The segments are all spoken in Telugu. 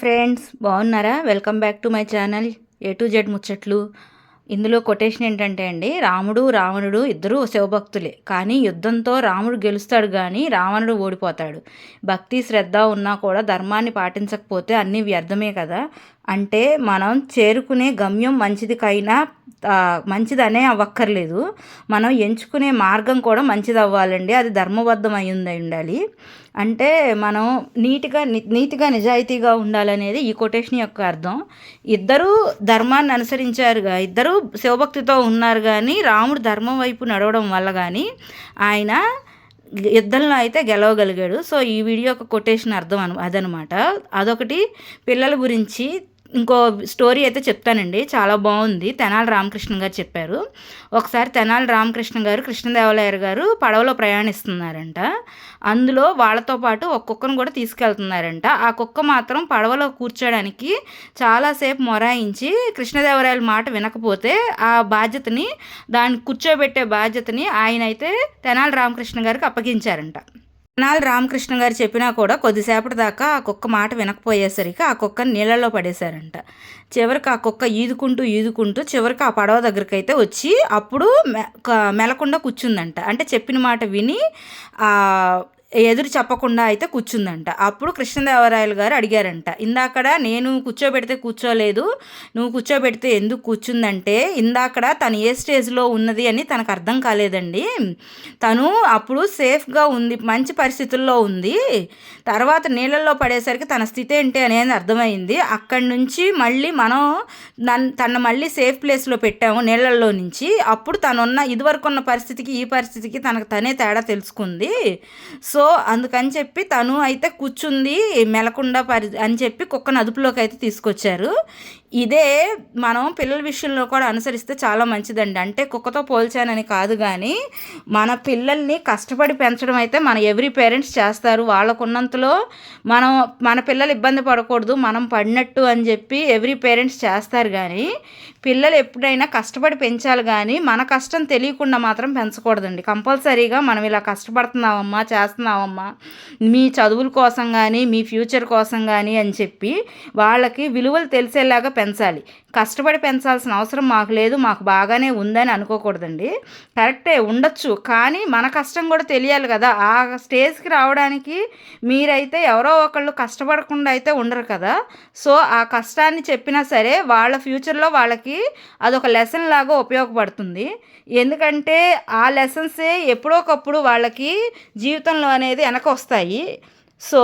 ఫ్రెండ్స్ బాగున్నారా? Welcome back to my channel A to Z ముచ్చట్లు. ఇందులో కొటేషన్ ఏంటంటే అండి రాముడు రావణుడు ఇద్దరూ శివభక్తులే. కానీ యుద్ధంతో రాముడు గెలుస్తాడు కానీ రావణుడు ఓడిపోతాడు. భక్తి శ్రద్ధ ఉన్నా కూడా ధర్మాన్ని పాటించకపోతే అన్నీ వ్యర్థమే కదా. అంటే మనం చేరుకునే గమ్యం మంచిదికైనా మంచిదనే అవ్వక్కర్లేదు. మనం ఎంచుకునే మార్గం కూడా మంచిది అవ్వాలండి అది ధర్మబద్ధం అయ్యింది ఉండాలి అంటే మనం నీట్గా నీతిగా నిజాయితీగా ఉండాలనేది ఈ కొటేషన్ యొక్క అర్థం. ఇద్దరూ ధర్మాన్ని అనుసరించారుగా ఇద్దరూ శివభక్తితో ఉన్నారు కానీ రాముడు ధర్మం వైపు నడవడం వల్ల కానీ ఆయన యుద్ధంలో అయితే గెలవగలిగాడు. సో ఈ వీడియో ఒక కొటేషన్ అర్థం అను అదనమాట. అదొకటి పిల్లల గురించి ఇంకో స్టోరీ అయితే చెప్తానండి. చాలా బాగుంది. తెనాలి రామకృష్ణ గారు చెప్పారు. ఒకసారి తెనాలి రామకృష్ణ గారు కృష్ణదేవరాయలు గారు పడవలో ప్రయాణిస్తున్నారంట. అందులో వాళ్ళతో పాటు ఒక కుక్కను కూడా తీసుకెళ్తున్నారంట. ఆ కుక్క మాత్రం పడవలో కూర్చోడానికి చాలాసేపు మొరాయించి కృష్ణదేవరాయల మాట వినకపోతే ఆ బాధ్యతని దాన్ని కూర్చోబెట్టే బాధ్యతని ఆయన అయితే తెనాలి రామకృష్ణ గారికి అప్పగించారంట. తెనాలి రామకృష్ణ గారు చెప్పినా కూడా కొద్దిసేపటి దాకా ఆ కుక్క మాట వినకపోయేసరికి ఆ కుక్కని నీళ్ళలో పడేశారంట. చివరికి ఆ కుక్క ఈదుకుంటూ ఈదుకుంటూ చివరికి ఆ పడవ దగ్గరికి అయితే వచ్చి అప్పుడు మెలకుండా కూర్చుందంట. అంటే చెప్పిన మాట విని ఎదురు చెప్పకుండా అయితే కూర్చుందంట. అప్పుడు కృష్ణదేవరాయలు గారు అడిగారంట. ఇందాకడ నేను కూర్చోబెడితే కూర్చోలేదు. నువ్వు కూర్చోబెడితే ఎందుకు కూర్చుందంటే ఇందాకడ తను ఏ స్టేజ్లో ఉన్నది అని తనకు అర్థం కాలేదండి. తను అప్పుడు సేఫ్గా ఉంది మంచి పరిస్థితుల్లో ఉంది. తర్వాత నీళ్ళల్లో పడేసరికి తన స్థితి ఏంటి అనేది అర్థమైంది. అక్కడి నుంచి మళ్ళీ మనం తన మళ్ళీ సేఫ్ ప్లేస్లో పెట్టాము నీళ్ళల్లో నుంచి. అప్పుడు తనున్న ఇదివరకు ఉన్న పరిస్థితికి ఈ పరిస్థితికి తనకు తనే తేడా తెలుసుకుంది. సో సో అందుకని చెప్పి తను అయితే కూర్చుంది మెలకుండా పరి అని చెప్పి కుక్కను అదుపులోకి అయితే తీసుకొచ్చారు. ఇదే మనం పిల్లల విషయంలో కూడా అనుసరిస్తే చాలా మంచిదండి. అంటే కుక్కతో పోల్చానని కాదు కానీ మన పిల్లల్ని కష్టపడి పెంచడం అయితే మన ఎవ్రీ పేరెంట్స్ చేస్తారు. వాళ్ళకున్నంతలో మనం మన పిల్లలు ఇబ్బంది పడకూడదు మనం పడినట్టు అని చెప్పి ఎవ్రీ పేరెంట్స్ చేస్తారు కానీ పిల్లలు ఎప్పుడైనా కష్టపడి పెంచాలి కానీ మన కష్టం తెలియకుండా మాత్రం పెంచకూడదండి. కంపల్సరీగా మనం ఇలా కష్టపడుతున్నామమ్మా చేస్తున్నామమ్మా మీ చదువుల కోసం కానీ మీ ఫ్యూచర్ కోసం కానీ అని చెప్పి వాళ్ళకి విలువలు తెలిసేలాగా పెంచాలి. కష్టపడి పెంచాల్సిన అవసరం మాకు లేదు మాకు బాగానే ఉందని అనుకోకూడదండి. కరెక్టే ఉండొచ్చు. కానీ మన కష్టం కూడా తెలియాలి కదా. ఆ స్టేజ్కి రావడానికి మీరైతే ఎవరో ఒకళ్ళు కష్టపడకుండా అయితే ఉండరు కదా. సో ఆ కష్టాన్ని చెప్పినా సరే వాళ్ళ ఫ్యూచర్లో వాళ్ళకి అదొక లెసన్ లాగా ఉపయోగపడుతుంది. ఎందుకంటే ఆ లెసన్సే ఎప్పుడోకప్పుడు వాళ్ళకి జీవితంలో అనేది వెనక వస్తాయి. సో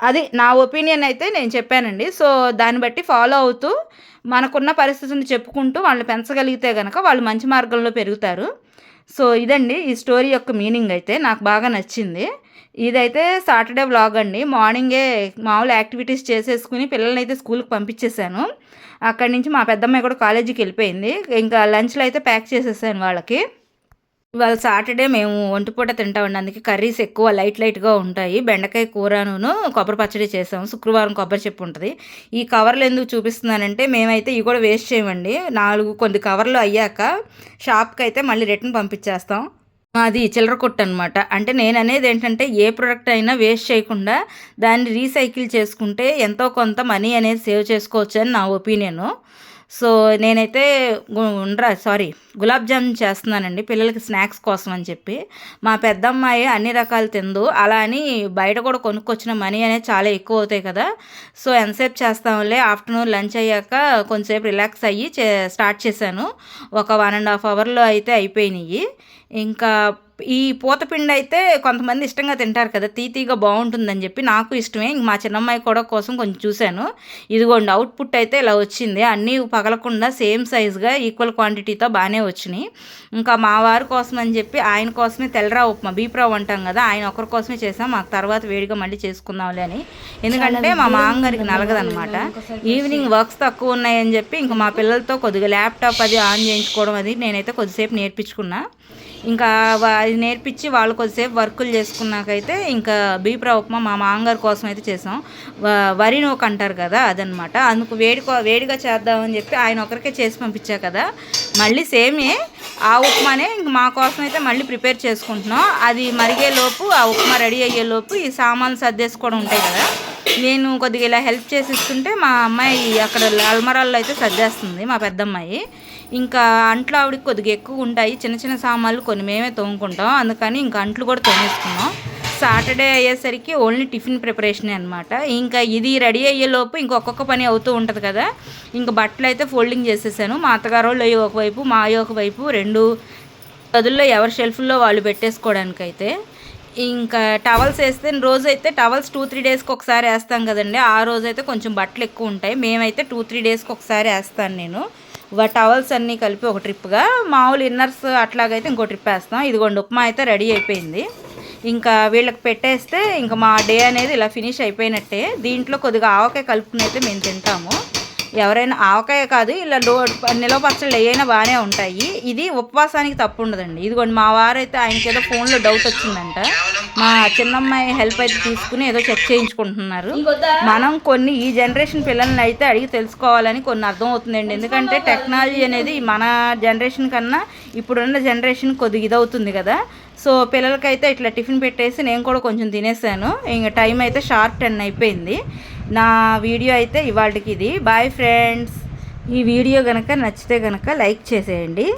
అది నా ఒపీనియన్ అయితే నేను చెప్పానండి. సో దాన్ని బట్టి ఫాలో అవుతూ మనకున్న పరిస్థితులను చెప్పుకుంటూ వాళ్ళని పెంచగలిగితే కనుక వాళ్ళు మంచి మార్గంలో పెరుగుతారు. సో ఇదండి ఈ స్టోరీ యొక్క మీనింగ్ అయితే. నాకు బాగా నచ్చింది. ఇదైతే సాటర్డే వ్లాగ్ అండి. మార్నింగే మామూలు యాక్టివిటీస్ చేసేసుకుని పిల్లల్ని అయితే స్కూల్కి పంపించేశాను. అక్కడి నుంచి మా పెద్దమ్మాయి కూడా కాలేజీకి వెళ్ళిపోయింది. ఇంకా లంచ్లో అయితే ప్యాక్ చేసేసాను వాళ్ళకి. ఇవాళ సాటర్డే మేము ఒంటిపూట తింటామండి. అందుకే కర్రీస్ ఎక్కువ లైట్ లైట్గా ఉంటాయి. బెండకాయ కూరను కొబ్బరి పచ్చడి చేసాము శుక్రవారం కొబ్బరి చెప్పు ఉంటుంది. ఈ కవర్లు ఎందుకు చూపిస్తున్నానంటే మేమైతే ఇవి కూడా వేస్ట్ చేయమండి. నాలుగు కొన్ని కవర్లు అయ్యాక షాప్కి అయితే మళ్ళీ రిటర్న్ పంపించేస్తాం. అది చిల్లర కొట్టు అనమాట అంటే నేను అనేది ఏంటంటే ఏ ప్రోడక్ట్ అయినా వేస్ట్ చేయకుండా దాన్ని రీసైకిల్ చేసుకుంటే ఎంతో కొంత మనీ అనేది సేవ్ చేసుకోవచ్చు అని నా ఒపీనియను. సో నేనైతే ఉండ్రా సారీ గులాబ్ జామున్ చేస్తున్నానండి పిల్లలకి స్నాక్స్ కోసం అని చెప్పి. మా పెద్దమ్మాయి అన్ని రకాలు తిందు అలా అని బయట కూడా కొనుక్కొచ్చిన మనీ అనేది చాలా ఎక్కువ అవుతాయి కదా. సో ఎంతసేపు చేస్తాంలే ఆఫ్టర్నూన్ లంచ్ అయ్యాక కొంచెంసేపు రిలాక్స్ అయ్యి స్టార్ట్ చేశాను. ఒక వన్ అండ్ హాఫ్ అవర్లో అయితే అయిపోయినాయి. ఇంకా ఈ పూతపిండి అయితే కొంతమంది ఇష్టంగా తింటారు కదా తీతీగా బాగుంటుందని చెప్పి నాకు ఇష్టమే. మా చిన్నమ్మాయి కూడా కోసం కొంచెం చూశాను. ఇదిగోండి అవుట్పుట్ అయితే ఇలా వచ్చింది. అన్నీ పగలకుండా సేమ్ సైజ్గా ఈక్వల్ క్వాంటిటీతో బాగానే వచ్చినాయి. ఇంకా మా వారి కోసం అని చెప్పి ఆయన కోసమే తెల్లరా ఉప్మా బీప్రావ్ అంటాం కదా ఆయన ఒకరి కోసమే చేసాం మాకు తర్వాత వేడిగా మళ్ళీ చేసుకుందాంలే అని. ఎందుకంటే మా మామగారికి నలగదనమాట ఈవినింగ్ వర్క్స్ తక్కువ ఉన్నాయని చెప్పి ఇంకా మా పిల్లలతో కొద్దిగా ల్యాప్టాప్ అది ఆన్ చేయించుకోవడం అది నేనైతే కొద్దిసేపు నేర్పించుకున్నా. ఇంకా అది నేర్పించి వాళ్ళు కొద్దిసేపు వర్కులు చేసుకున్నాకైతే ఇంకా బీప్రా ఉప్మా మా మామగారి కోసం అయితే చేసాం. వరి నూక అంటారు కదా అదనమాట. అందుకు వేడి వేడిగా చేద్దామని చెప్పి ఆయన ఒకరికే చేసి పంపించా కదా. మళ్ళీ సేమే ఆ ఉప్మానే ఇంక మా కోసం అయితే మళ్ళీ ప్రిపేర్ చేసుకుంటున్నాం. అది మరిగే లోపు ఆ ఉప్మా రెడీ అయ్యే లోపు ఈ సామాన్లు సర్దేసుకోవడం ఉంటాయి కదా. నేను కొద్దిగా ఇలా హెల్ప్ చేసి ఇస్తుంటే మా అమ్మాయి అక్కడ అల్మరాల్లో అయితే సర్దేస్తుంది మా పెద్దమ్మాయి. ఇంకా అంట్లు ఆవిడకి కొద్దిగా ఎక్కువ ఉంటాయి చిన్న చిన్న సామాన్లు కొన్ని మేమే తోముకుంటాం అందుకని ఇంకా అంట్లు కూడా తోమేసుకున్నాం. సాటర్డే అయ్యేసరికి ఓన్లీ టిఫిన్ ప్రిపరేషన్ అనమాట ఇంకా ఇది రెడీ అయ్యేలోపు ఇంకొక్కొక్క పని అవుతూ ఉంటుంది కదా. ఇంకా బట్టలు అయితే ఫోల్డింగ్ చేసేసాను. మా అత్తగారు వాళ్ళు ఒకవైపు మా ఒకవైపు రెండు గదుల్లో ఎవరి షెల్ఫ్లో వాళ్ళు పెట్టేసుకోవడానికైతే. ఇంకా టవల్స్ వేస్తే రోజు అయితే టవల్స్ టూ త్రీ డేస్కి ఒకసారి వేస్తాం కదండి. ఆ రోజు అయితే కొంచెం బట్టలు ఎక్కువ ఉంటాయి. మేమైతే టూ త్రీ డేస్కి ఒకసారి వేస్తాను నేను. టవల్స్ అన్నీ కలిపి ఒక ట్రిప్గా. మామూలు ఇన్నర్స్ అట్లాగైతే ఇంకో ట్రిప్ వేస్తాం. ఇదిగోండి ఉప్మా అయితే రెడీ అయిపోయింది. ఇంకా వీళ్ళకి పెట్టేస్తే ఇంకా మా డే అనేది ఇలా ఫినిష్ అయిపోయినట్టే. దీంట్లో కొద్దిగా ఆవకాయ కలుపుకుని అయితే మేము తింటాము. ఎవరైనా ఆవకాయ కాదు ఇలా లో నిలవ పచ్చళ్ళు ఏవైనా బాగానే ఉంటాయి. ఇది ఉపవాసానికి తప్పు ఉండదండి. ఇదిగోండి మా వారైతే ఆయనకి ఏదో ఫోన్లో డౌట్ వచ్చిందంట. మా చిన్నమ్మాయి హెల్ప్ అయితే తీసుకుని ఏదో చెక్ చేయించుకుంటున్నారు. మనం కొన్ని ఈ జనరేషన్ పిల్లల్ని అయితే అడిగి తెలుసుకోవాలని కొన్ని అర్థం అవుతుందండి ఎందుకంటే టెక్నాలజీ అనేది మన జనరేషన్ కన్నా ఇప్పుడున్న జనరేషన్ కొద్దిగా ఇదవుతుంది కదా. సో పిల్లలకైతే ఇట్లా టిఫిన్ పెట్టేసి నేను కూడా కొంచెం తినేసాను. ఇంకా టైం అయితే షార్ప్ టెన్ అయిపోయింది. నా వీడియో అయితే ఇవాళకి ఇది. Bye friends. ఈ వీడియో కనుక నచ్చితే కనుక లైక్ చేసేయండి.